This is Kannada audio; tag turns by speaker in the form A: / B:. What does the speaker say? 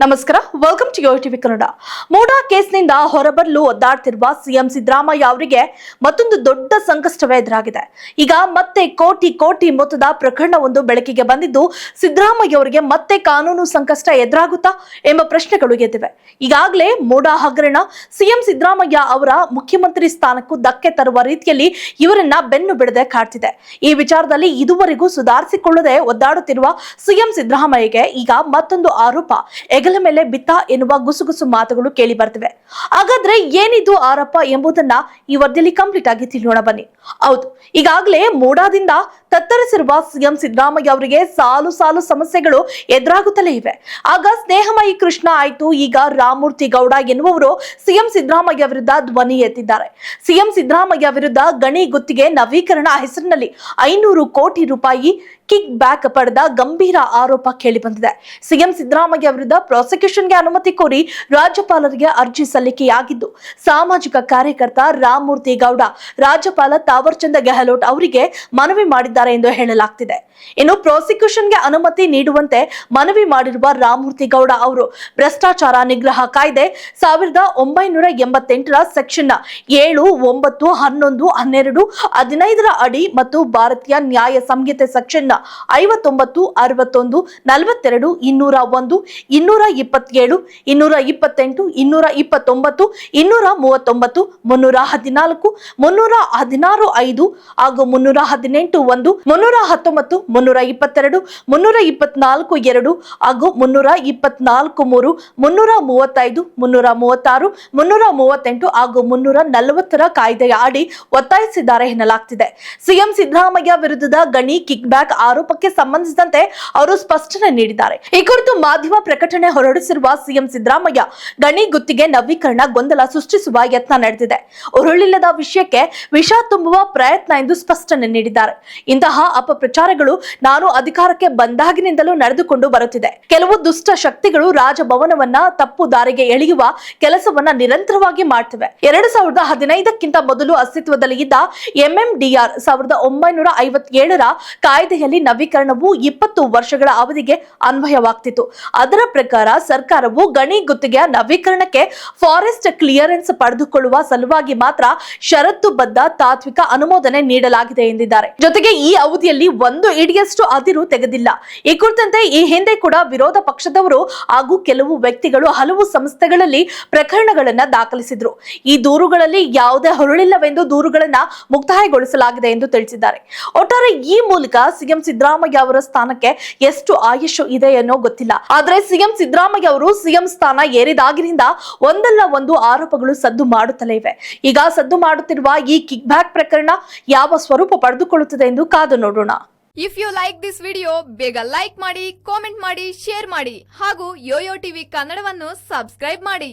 A: ನಮಸ್ಕಾರ welcome to Yo TV Kannada. ಮೋಡಾ ಕೇಸ್ನಿಂದ ಹೊರಬರಲು ಒದ್ದಾಡ್ತಿರುವ ಸಿಎಂ ಸಿದ್ದರಾಮಯ್ಯ ಅವರಿಗೆ ಮತ್ತೊಂದು ದೊಡ್ಡ ಸಂಕಷ್ಟವೇ ಎದುರಾಗಿದೆ. ಈಗ ಮತ್ತೆ ಕೋಟಿ ಕೋಟಿ ಮೊತ್ತದ ಪ್ರಕರಣವೊಂದು ಬೆಳಕಿಗೆ ಬಂದಿದ್ದು ಸಿದ್ದರಾಮಯ್ಯ ಅವರಿಗೆ ಮತ್ತೆ ಕಾನೂನು ಸಂಕಷ್ಟ ಎದುರಾಗುತ್ತಾ ಎಂಬ ಪ್ರಶ್ನೆಗಳು ಎದ್ದಿವೆ. ಈಗಾಗಲೇ ಮೋಡಾ ಹಗರಣ ಸಿಎಂ ಸಿದ್ದರಾಮಯ್ಯ ಅವರ ಮುಖ್ಯಮಂತ್ರಿ ಸ್ಥಾನಕ್ಕೂ ಧಕ್ಕೆ ತರುವ ರೀತಿಯಲ್ಲಿ ಇವರನ್ನ ಬೆನ್ನು ಬಿಡದೆ ಕಾಡ್ತಿದೆ. ಈ ವಿಚಾರದಲ್ಲಿ ಇದುವರೆಗೂ ಸುಧಾರಿಸಿಕೊಳ್ಳದೆ ಒದ್ದಾಡುತ್ತಿರುವ ಸಿಎಂ ಸಿದ್ದರಾಮಯ್ಯಗೆ ಈಗ ಮತ್ತೊಂದು ಆರೋಪ. ಹೆಗಲ ಮೇಲೆ ಬಿತ್ತ ಎನ್ನುವ ಗುಸುಗುಸು ಮಾತುಗಳು ಕೇಳಿ ಬರ್ತಿವೆ. ಹಾಗಾದ್ರೆ ಏನಿದು ಆರೋಪ ಎಂಬುದನ್ನ ಈ ವರದಿಯಲ್ಲಿ ಕಂಪ್ಲೀಟ್ ಆಗಿ ತಿಳಿಯೋಣ ಬನ್ನಿ. ಹೌದು, ಈಗಾಗಲೇ ಮೋಡಾದಿಂದ ತತ್ತರಿಸಿರುವ ಸಿಎಂ ಸಿದ್ದರಾಮಯ್ಯ ಅವರಿಗೆ ಸಾಲು ಸಾಲು ಸಮಸ್ಯೆಗಳು ಎದುರಾಗುತ್ತಲೇ ಇವೆ. ಆಗ ಸ್ನೇಹಮಯಿ ಕೃಷ್ಣ ಆಯ್ತು, ಈಗ ರಾಮಮೂರ್ತಿ ಗೌಡ ಎನ್ನುವವರು ಸಿಎಂ ಸಿದ್ದರಾಮಯ್ಯ ವಿರುದ್ಧ ಧ್ವನಿ ಎತ್ತಿದ್ದಾರೆ. ಸಿಎಂ ಸಿದ್ದರಾಮಯ್ಯ ವಿರುದ್ಧ ಗಣಿ ಗುತ್ತಿಗೆ ನವೀಕರಣ ಹೆಸರಿನಲ್ಲಿ ಐನೂರು ಕೋಟಿ ರೂಪಾಯಿ ಕಿಕ್ ಬ್ಯಾಕ್ ಪಡೆದ ಗಂಭೀರ ಆರೋಪ ಕೇಳಿಬಂದಿದೆ ಸಿಎಂ ಸಿದ್ದರಾಮಯ್ಯ ವಿರುದ್ಧ ಪ್ರಾಸಿಕ್ಯೂಷನ್ಗೆ ಅನುಮತಿ ಕೋರಿ ರಾಜ್ಯಪಾಲರಿಗೆ ಅರ್ಜಿ ಸಲ್ಲಿಕೆಯಾಗಿದ್ದು, ಸಾಮಾಜಿಕ ಕಾರ್ಯಕರ್ತ ರಾಮಮೂರ್ತಿ ಗೌಡ, ರಾಜ್ಯಪಾಲ ತಾವರ್ಚಂದ ಗೆಹ್ಲೋಟ್ ಅವರಿಗೆ ಮನವಿ ಮಾಡಿದ್ದಾರೆ ಎಂದು ಹೇಳಲಾಗ್ತಿದೆ. ಇನ್ನು ಪ್ರಾಸಿಕ್ಯೂಷನ್ಗೆ ಅನುಮತಿ ನೀಡುವಂತೆ ಮನವಿ ಮಾಡಿರುವ ರಾಮಮೂರ್ತಿ ಗೌಡ ಅವರು, ಭ್ರಷ್ಟಾಚಾರ ನಿಗ್ರಹ ಕಾಯ್ದೆ ಸಾವಿರದ ಒಂಬೈನೂರ ಎಂಬತ್ತೆಂಟರ ಸೆಕ್ಷನ್ ಏಳು, ಒಂಬತ್ತು, ಹನ್ನೊಂದು, ಹನ್ನೆರಡು, ಹದಿನೈದರ ಅಡಿ ಮತ್ತು ಭಾರತೀಯ ನ್ಯಾಯ ಸಂಹಿತೆ ಸೆಕ್ಷನ್ ಐವತ್ತೊಂಬತ್ತು, ಅರವತ್ತೊಂದು, ನಲವತ್ತೆರಡು, ಇನ್ನೂರ ಒಂದು, ಇನ್ನೂರ ಇಪ್ಪತ್ತೇಳು, ಇನ್ನೂರ ಇಪ್ಪತ್ತೆಂಟು, ಇನ್ನೂರ ಇಪ್ಪತ್ತೊಂಬತ್ತು, ಇನ್ನೂರ ಮೂವತ್ತೊಂಬತ್ತು, ಮುನ್ನೂರ ಹದಿನಾಲ್ಕು, ಮುನ್ನೂರ ಹದಿನಾರು ಐದು, ಹಾಗೂ ಮುನ್ನೂರ ಹದಿನೆಂಟು ಒಂದು, ಮುನ್ನೂರ ಹತ್ತೊಂಬತ್ತು, ಮುನ್ನೂರ ಇಪ್ಪತ್ತೆರಡು, ಮುನ್ನೂರ ಇಪ್ಪತ್ನಾಲ್ಕು ಎರಡು, ಹಾಗೂ ಮುನ್ನೂರ ಇಪ್ಪತ್ನಾಲ್ಕು ಮೂರು, ಮುನ್ನೂರ ಮೂವತ್ತೈದು, ಮುನ್ನೂರ ಮೂವತ್ತಾರು, ಮುನ್ನೂರ ಮೂವತ್ತೆಂಟು, ಹಾಗೂ ಮುನ್ನೂರ ನಲವತ್ತರ ಕಾಯ್ದೆಯ ಅಡಿ ಒತ್ತಾಯಿಸಿದ್ದಾರೆ ಎನ್ನಲಾಗ್ತಿದೆ. ಸಿಎಂ ಸಿದ್ದರಾಮಯ್ಯ ವಿರುದ್ಧದ ಗಣಿ ಕಿಕ್ ಬ್ಯಾಕ್ ಆರೋಪಕ್ಕೆ ಸಂಬಂಧಿಸಿದಂತೆ ಅವರು ಸ್ಪಷ್ಟನೆ ನೀಡಿದ್ದಾರೆ. ಈ ಕುರಿತು ಮಾಧ್ಯಮ ಪ್ರಕಟಣೆ ಹೊರಡಿಸಿರುವ ಸಿಎಂ ಸಿದ್ದರಾಮಯ್ಯ, ಗಣಿ ಗುತ್ತಿಗೆ ನವೀಕರಣ ಗೊಂದಲ ಸೃಷ್ಟಿಸುವ ಯತ್ನ ನಡೆದಿದೆ. ಉರುಳಿಲ್ಲದ ವಿಷಯಕ್ಕೆ ವಿಷ ತುಂಬುವ ಪ್ರಯತ್ನ ಎಂದು ಸ್ಪಷ್ಟನೆ ನೀಡಿದ್ದಾರೆ. ಇಂತಹ ಅಪಪ್ರಚಾರಗಳು ನಾನು ಅಧಿಕಾರಕ್ಕೆ ಬಂದಾಗಿನಿಂದಲೂ ನಡೆದುಕೊಂಡು ಬರುತ್ತಿದೆ. ಕೆಲವು ದುಷ್ಟ ಶಕ್ತಿಗಳು ರಾಜಭವನವನ್ನ ತಪ್ಪು ದಾರಿಗೆ ಎಳೆಯುವ ಕೆಲಸವನ್ನ ನಿರಂತರವಾಗಿ ಮಾಡ್ತಿವೆ. ಎರಡು ಸಾವಿರದ ಹದಿನೈದಕ್ಕಿಂತ ಮೊದಲು ಅಸ್ತಿತ್ವದಲ್ಲಿ ಇದ್ದ ಎಂಎಂಡಿಆರ್ ಸಾವಿರದ ಒಂಬೈನೂರ ಐವತ್ತೇಳರ ಕಾಯ್ದೆಯಲ್ಲಿ ನವೀಕರಣವು ಇಪ್ಪತ್ತು ವರ್ಷಗಳ ಅವಧಿಗೆ ಅನ್ವಯವಾಗ್ತಿತ್ತು. ಅದರ ಪ್ರಕಾರ ಸರ್ಕಾರವು ಗಣಿ ಗುತ್ತಿಗೆಯ ನವೀಕರಣಕ್ಕೆ ಫಾರೆಸ್ಟ್ ಕ್ಲಿಯರೆನ್ಸ್ ಪಡೆದುಕೊಳ್ಳುವ ಸಲುವಾಗಿ ಮಾತ್ರ ಷರತ್ತುಬದ್ಧ ತಾತ್ವಿಕ ಅನುಮೋದನೆ ನೀಡಲಾಗಿದೆ ಎಂದಿದ್ದಾರೆ. ಜೊತೆಗೆ ಈ ಅವಧಿಯಲ್ಲಿ ಒಂದು ಇಡಿಯಷ್ಟು ಅದಿರು ತೆಗೆದಿಲ್ಲ. ಈ ಕುರಿತಂತೆ ಈ ಹಿಂದೆ ಕೂಡ ವಿರೋಧ ಪಕ್ಷದವರು ಹಾಗೂ ಕೆಲವು ವ್ಯಕ್ತಿಗಳು ಹಲವು ಸಂಸ್ಥೆಗಳಲ್ಲಿ ಪ್ರಕರಣಗಳನ್ನ ದಾಖಲಿಸಿದ್ರು. ಈ ದೂರುಗಳಲ್ಲಿ ಯಾವುದೇ ಹೊರಳಿಲ್ಲವೆಂದು ದೂರುಗಳನ್ನ ಮುಕ್ತಾಯಗೊಳಿಸಲಾಗಿದೆ ಎಂದು ತಿಳಿಸಿದ್ದಾರೆ. ಒಟ್ಟಾರೆ ಈ ಮೂಲಕ ಸಿಎಂ ಸಿದ್ದರಾಮಯ್ಯ ಅವರ ಸ್ಥಾನಕ್ಕೆ ಎಷ್ಟು ಆಯುಷು ಇದೆ ಅನ್ನೋ ಗೊತ್ತಿಲ್ಲ. ಆದ್ರೆ ಸಿಎಂ ಸಿದ್ದರಾಮಯ್ಯ ಅವರು ಸಿಎಂ ಸ್ಥಾನ ಏರಿದಾಗಿನಿಂದ ಒಂದಲ್ಲ ಒಂದು ಆರೋಪಗಳು ಸದ್ದು ಮಾಡುತ್ತಲೇ ಇವೆ. ಈಗ ಸದ್ದು ಮಾಡುತ್ತಿರುವ ಈ ಕಿಕ್ ಬ್ಯಾಕ್ ಪ್ರಕರಣ ಯಾವ ಸ್ವರೂಪ ಪಡೆದುಕೊಳ್ಳುತ್ತದೆ ಎಂದು ಕಾದು ನೋಡೋಣ.
B: If you like this video ಬೇಗ ಲೈಕ್ ಮಾಡಿ ಕಾಮೆಂಟ್ ಮಾಡಿ ಶೇರ್ ಮಾಡಿ ಹಾಗೂ ಯೋಯೋ ಟಿವಿ ಕನ್ನಡವನ್ನು ಸಬ್ಸ್ಕ್ರೈಬ್ ಮಾಡಿ.